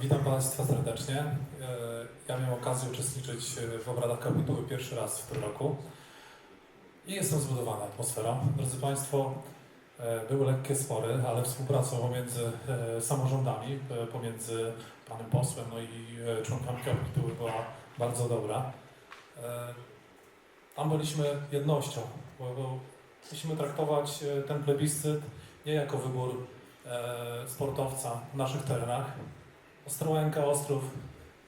Witam Państwa serdecznie. E, Ja miałem okazję uczestniczyć w obradach kapituły pierwszy raz w tym roku i jestem zbudowany atmosferą. Drodzy Państwo, e, były lekkie spory, ale współpraca pomiędzy e, samorządami, pomiędzy Panem Posłem no i członkami kapituły była bardzo dobra. Tam byliśmy jednością, bo, musimy traktować ten plebiscyt nie jako wybór sportowca w naszych terenach, Ostrołęka, Ostrów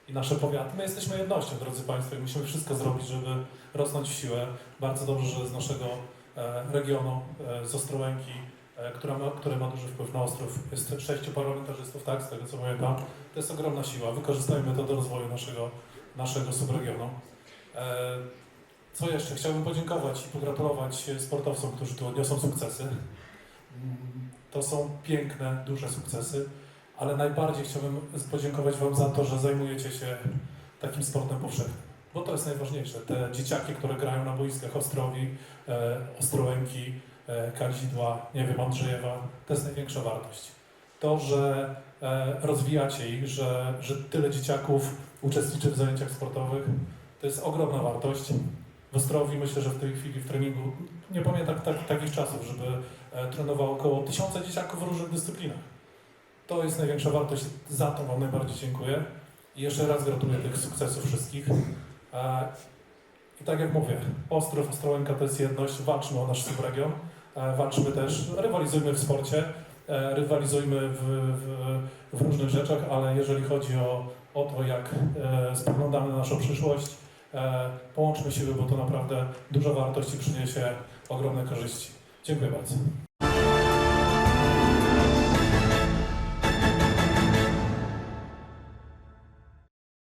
i nasze powiaty. My jesteśmy jednością, drodzy Państwo, i musimy wszystko zrobić, żeby rosnąć w siłę. Bardzo dobrze, że z naszego e, regionu, e, z Ostrołęki, e, która ma, które ma duży wpływ na Ostrów, jest sześciu parlamentarzystów, tak, z tego co pamiętam. To jest ogromna siła. Wykorzystajmy to do rozwoju naszego, naszego subregionu. Co jeszcze? Chciałbym podziękować i pogratulować sportowcom, którzy tu odniosą sukcesy. Mm, To są piękne, duże sukcesy ale najbardziej chciałbym podziękować Wam za to, że zajmujecie się takim sportem powszechnym. Bo to jest najważniejsze. Te dzieciaki, które grają na boiskach Ostrowi, e, Ostrołęki, e, nie wiem, Andrzejewa, to jest największa wartość. To, że e, rozwijacie ich, że, że tyle dzieciaków uczestniczy w zajęciach sportowych, to jest ogromna wartość. W Ostrowi myślę, że w tej chwili w treningu, nie pamiętam tak, takich czasów, żeby e, trenowało około tysiąca dzieciaków w różnych dyscyplinach. To jest największa wartość. Za to Wam najbardziej dziękuję. I jeszcze raz gratuluję tych sukcesów wszystkich. E, I tak jak mówię, Ostrów, Ostrołęka to jest jedność. Walczmy o nasz subregion. E, Walczmy też, rywalizujmy w sporcie, e, rywalizujmy w, w, w różnych rzeczach, ale jeżeli chodzi o, o to, jak spoglądamy na naszą przyszłość, połączmy siły, bo to naprawdę duża wartość i przyniesie ogromne korzyści. Dziękuję bardzo.